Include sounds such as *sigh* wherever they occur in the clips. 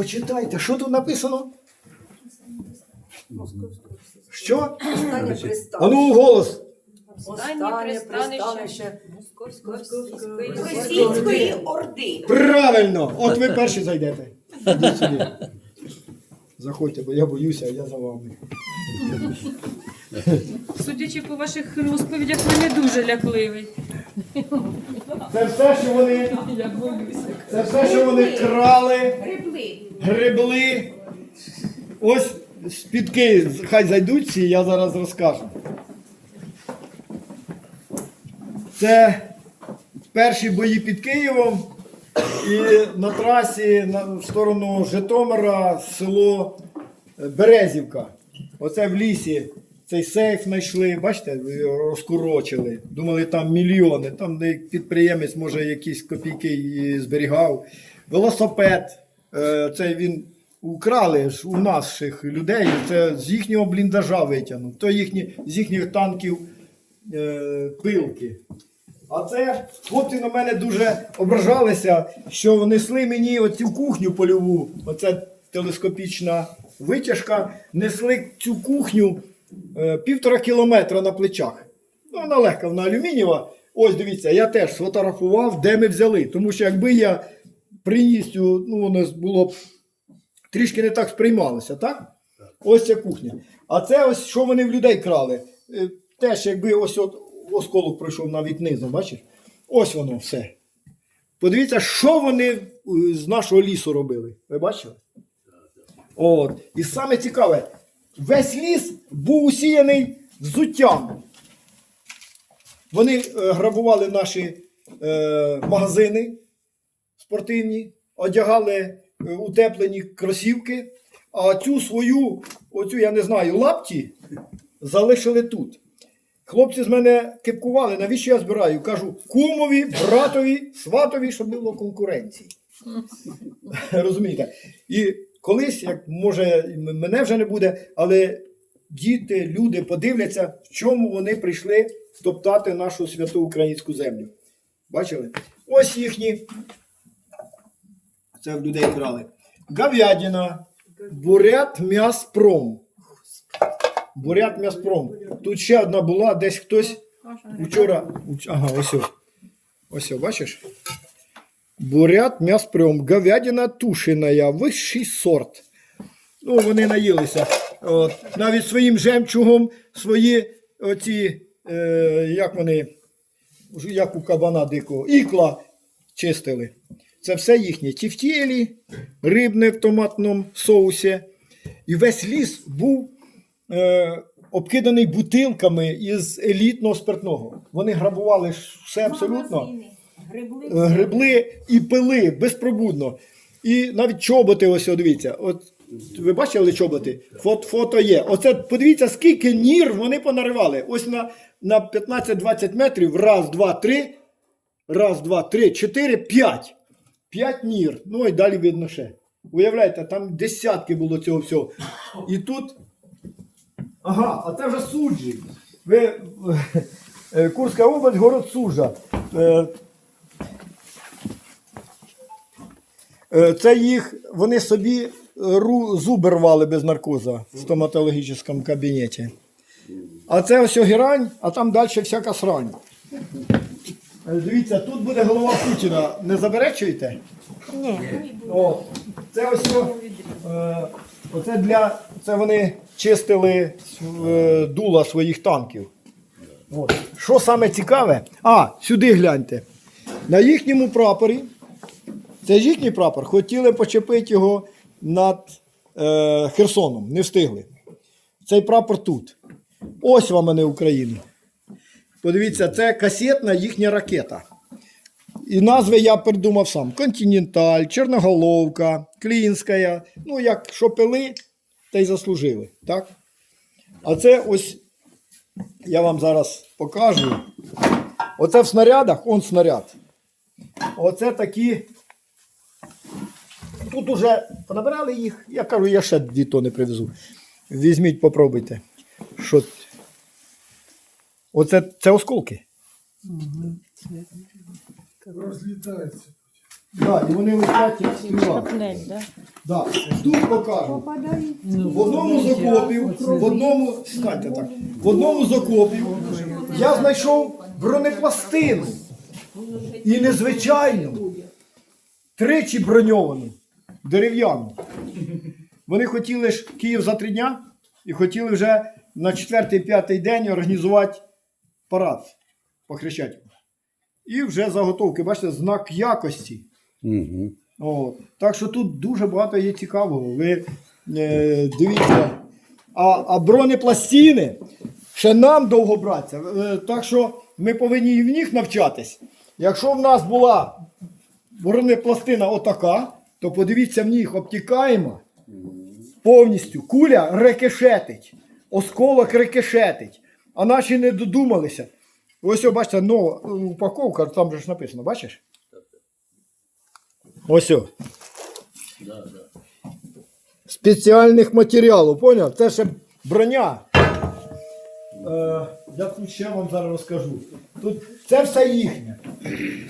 почитайте, що тут написано? Що? Останнє А пристанище. ну голос. Останнє пристанище Російської Російської Орди. Правильно! От ви перші зайдете. Ідіть сюди. Заходьте, бо я боюся, а я за вами. Судячи по ваших розповідях, ви не дуже лякливий. Це все, що вони. Це все, що вони крали, Грибли. Гребли. Ось спідки, хай зайдуть всі, я зараз розкажу. Це перші бої під Києвом і на трасі в сторону Житомира село е, Березівка. Оце в лісі цей сейф знайшли, бачите, розкурочили. Думали, там мільйони. Там підприємець, може, якісь копійки зберігав. Велосипед. Е, Це він украли ж у наших людей. Це з їхнього бліндажа витягнув. То їхні, з їхніх танків е, пилки. А це хлопці на мене дуже ображалися, що несли мені оцю кухню польову, оце телескопічна витяжка, несли цю кухню е, півтора кілометра на плечах. Ну, вона легка, вона алюмінієва. Ось дивіться, я теж сфотографував, де ми взяли. Тому що якби я приніс цю, ну воно було трішки не так сприймалося, так? Ось ця кухня. А це ось що вони в людей крали. Е, Теж, якби ось от осколок пройшов навіть низом, бачиш? Ось воно все. Подивіться, що вони е, з нашого лісу робили. Ви бачили? От. І саме цікаве, весь ліс був усіяний взуттям. Вони е, грабували наші е, магазини спортивні, одягали е, утеплені кросівки, а цю свою, оцю, я не знаю, лапті залишили тут. Хлопці з мене кипкували, навіщо я збираю? Кажу, кумові, братові, сватові, щоб було конкуренції. *laughs* Розумієте? І колись, як може, мене вже не буде, але діти, люди подивляться, в чому вони прийшли топтати нашу святу українську землю. Бачили? Ось їхні. Це в людей крали. Говядина, бурят м'яспром. Бурят м'яспром. Тут ще одна була, десь хтось вчора. Ага, ось. Ось, бачиш? Бурят м'яспром. Говядина тушеная, вищий сорт. Ну, вони наїлися. От. Навіть своїм жемчугом свої оці, е, як вони, як у кабана дикого, ікла чистили. Це все їхнє тівтєлі, рибне в томатному соусі. І весь ліс був е, обкиданий бутилками із елітного спиртного. Вони грабували все абсолютно. Грибли. Е, Грибли і пили безпробудно. І навіть чоботи, ось дивіться. От ви бачили чоботи? Фото, фото є. Оце подивіться, скільки нір вони понаривали. Ось на, на 15-20 метрів. Раз, два, три. Раз, два, три, чотири, п'ять. П'ять нір. Ну і далі видно ще. Уявляєте, там десятки було цього всього. І тут. Ага, а це вже суджі. Ви, е, Курська область, город Суджа. Е, Е, Це їх, вони собі зуби рвали без наркоза в стоматологічному кабінеті. А це ось герань, а там далі всяка срань. Е, Дивіться, тут буде голова Путіна. Не заперечуєте? Ні. О, це ось о, е, оце для. Це вони чистили е, дула своїх танків. От. Що саме цікаве? А, сюди гляньте. На їхньому прапорі це ж їхній прапор. Хотіли почепити його над е, Херсоном, не встигли. Цей прапор тут. Ось вам вони України. Подивіться, це касетна їхня ракета. І назви я придумав сам: Континенталь, Чорноголовка, Клінська. Ну, як що пили, та й заслужили. Так? А це ось я вам зараз покажу. Оце в снарядах, он снаряд. Оце такі Тут уже понабирали їх. Я кажу, я ще дві тони привезу. Візьміть, попробуйте. Що? Оце це осколки. Розлітається. Да, і вони летять як стріла. Шрапнель, да? Да. Тут покажу. В одному з окопів, в одному, станьте так, в одному з окопів я знайшов бронепластину. І незвичайну, тричі броньовану, дерев'яну. Вони хотіли ж Київ за три дня і хотіли вже на четвертий-п'ятий день організувати парад по Хрещатику. І вже заготовки, бачите, знак якості. Угу. От. Так що тут дуже багато є цікавого. Ви е, дивіться. А, а бронепластини ще нам довго братися. Е, так що ми повинні і в них навчатись. Якщо в нас була бронепластина отака, то подивіться в них обтікаємо повністю. Куля рикошетить, осколок рикошетить. А наші не додумалися. Ось, о, бачите, нова упаковка, там же ж написано, бачиш? Ось. о. Спеціальних матеріалів, поняв? Це ще броня. Е, я тут ще вам зараз розкажу. Тут це все їхнє.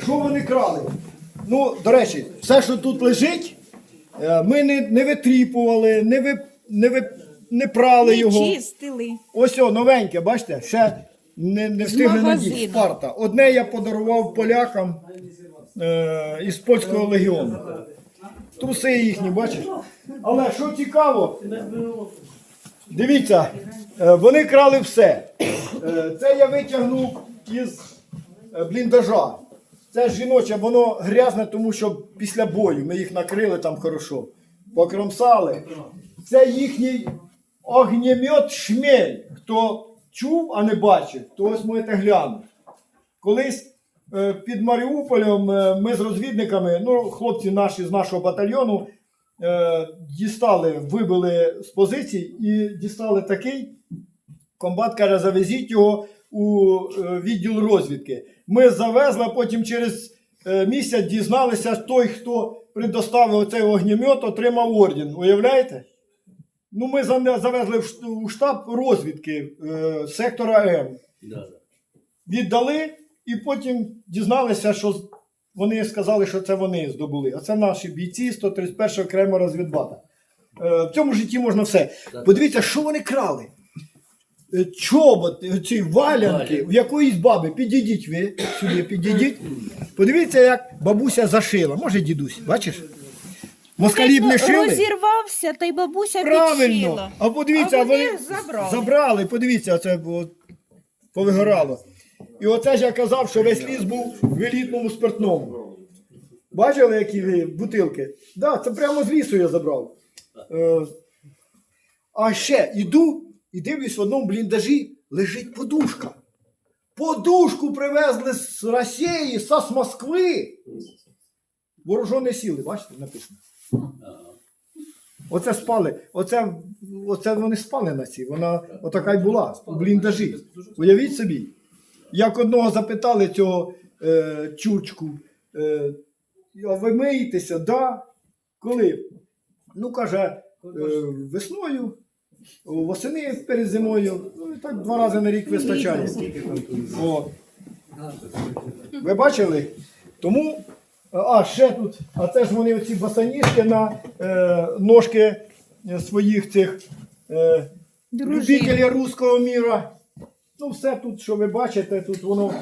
Що вони крали? Ну, до речі, все, що тут лежить, е, ми не, не витріпували, не, ви, не, ви, не прали його. чистили. Ось о, новеньке, бачите, ще не, не встигли надіти. магазину. Спарта. Одне я подарував полякам е, із польського легіону. Труси їхні, бачиш? Але що цікаво, дивіться, е, вони крали все. Е, це я витягнув із е, бліндажа. Це жіноче, воно грязне, тому що після бою ми їх накрили там хорошо. Покромсали. Це їхній огнемет шмель. Хто чув, а не бачив, то ось можете глянути. Колись е, під Маріуполем е, ми з розвідниками, ну, хлопці наші з нашого батальйону, е, дістали, вибили з позицій і дістали такий. Комбат каже, завезіть його у відділ розвідки. Ми завезли, потім через місяць дізналися, той, хто предоставив оцей вогнемет, отримав орден. Уявляєте? Ну, ми завезли в у штаб розвідки е, сектора М. Віддали, і потім дізналися, що вони сказали, що це вони здобули. А це наші бійці 131 окремо розвідбата. Е, в цьому житті можна все. Подивіться, що вони крали. Е, Чоботи, ці валянки в якоїсь баби. Підійдіть ви сюди, підійдіть. Подивіться, як бабуся зашила. Може, дідусь, бачиш? Москалі б не шили. Розірвався, та й бабуся Правильно. підшила. А подивіться, А а вони вони забрали. забрали, подивіться, це було повигорало. І оце ж я казав, що весь ліс був в елітному спиртному. Бачили, які ви бутилки? Так, да, це прямо з лісу я забрав. Е, а ще іду і дивлюсь, в одному бліндажі лежить подушка. Подушку привезли з Росії, з Москви. Вооружені сили, бачите, написано. Оце спали, оце, оце вони спали на цій. Вона отака й була у бліндажі. Уявіть собі, як одного запитали цього е, чучку, е, а ви миєтеся, да? Коли? Ну, каже, е, весною, восени перед зимою, ну і так два рази на рік вистачає. О. Ви бачили? Тому, а ще тут, а це ж вони оці басаніжки на е, ножки е, своїх цих е, любителів руського міра. Ну, все тут, що ви бачите, тут воно,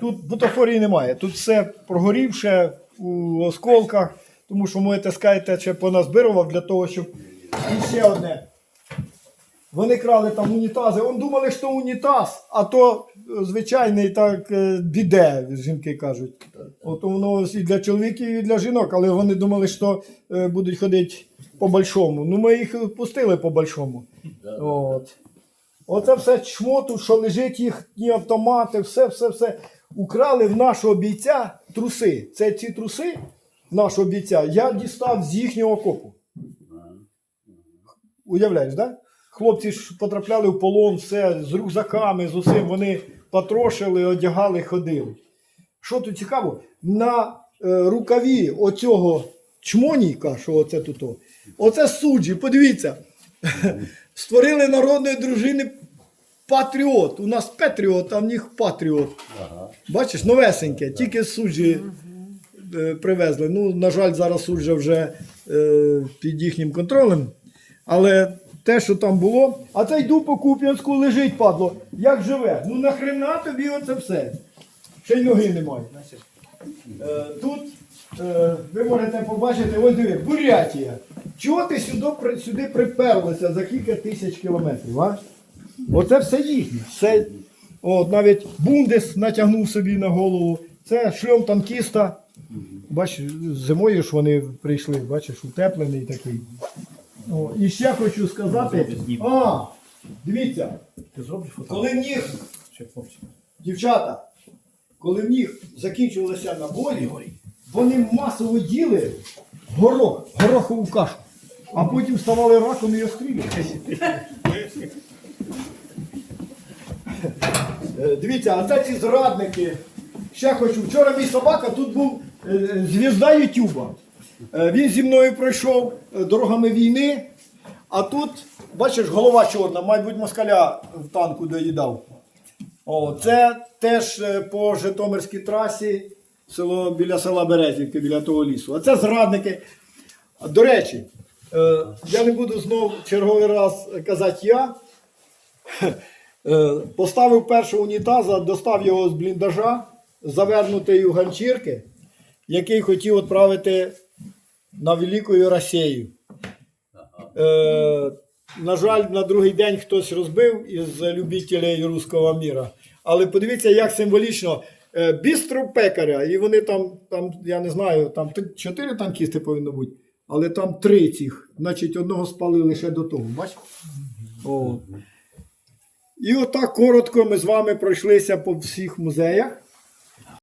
тут бутафорії немає. Тут все прогорівше у осколках, тому що можете скажете, ще поназбирував для того, щоб. І ще одне. Вони крали там унітази. Вони думали, що унітаз, а то е, звичайний так е, біде, жінки кажуть. От воно і для чоловіків, і для жінок, але вони думали, що е, будуть ходити по-большому. Ну, ми їх пустили по-большому. От. Оце все чмоту, що лежить їхні автомати, все, все, все. Украли в нашого бійця труси. Це ці труси нашого бійця я дістав з їхнього окопу. Уявляєш, да? Хлопці ж потрапляли в полон, все з рюкзаками, з усім. Вони потрошили, одягали, ходили. Що тут цікаво? На е, рукаві оцього чмоніка, що оце тут, о, оце суджі, подивіться. *laughs* Створили народної дружини патріот. У нас Петріот, а в них патріот. Бачиш, новесеньке, тільки суджі е, привезли. Ну, на жаль, зараз суджа вже е, під їхнім контролем. Але те, що там було, а це йду по Куп'янську, лежить, падло. Як живе? Ну нахрена тобі оце все? Ще й ноги немає. Е, тут е, ви можете побачити, ось диви, Бурятія. Чого ти сюди, сюди приперлися за кілька тисяч кілометрів, а? Оце все їхнє. Все, от, навіть Бундес натягнув собі на голову. Це шльом танкіста. Бачиш, зимою ж вони прийшли, бачиш, утеплений такий. О, і ще хочу сказати. А, дивіться, коли в них, дівчата, коли в них закінчувалися набої, вони масово їли горох, горохову кашу, а потім ставали раком і острілювали. Е, Дивіться, а це ці зрадники. Ще хочу. Вчора мій собака тут був е, е, звізда Ютуба. Е, Він зі мною пройшов е, дорогами війни, а тут, бачиш, голова чорна, мабуть, москаля в танку доїдав. О, це теж е, по Житомирській трасі, село біля села Березівки, біля того лісу. А це зрадники. До речі, я не буду знов черговий раз казати я. Поставив першого унітаза, достав його з бліндажа, завернутий у ганчірки, який хотів відправити на Велику Росію. Е, на жаль, на другий день хтось розбив із любителів руського міра. Але подивіться, як символічно. Е, Бістро пекаря, і вони там, там, я не знаю, там чотири танкісти повинно бути, але там три цих. Значить, одного спалили ще до того. Бачите? О. І отак коротко ми з вами пройшлися по всіх музеях.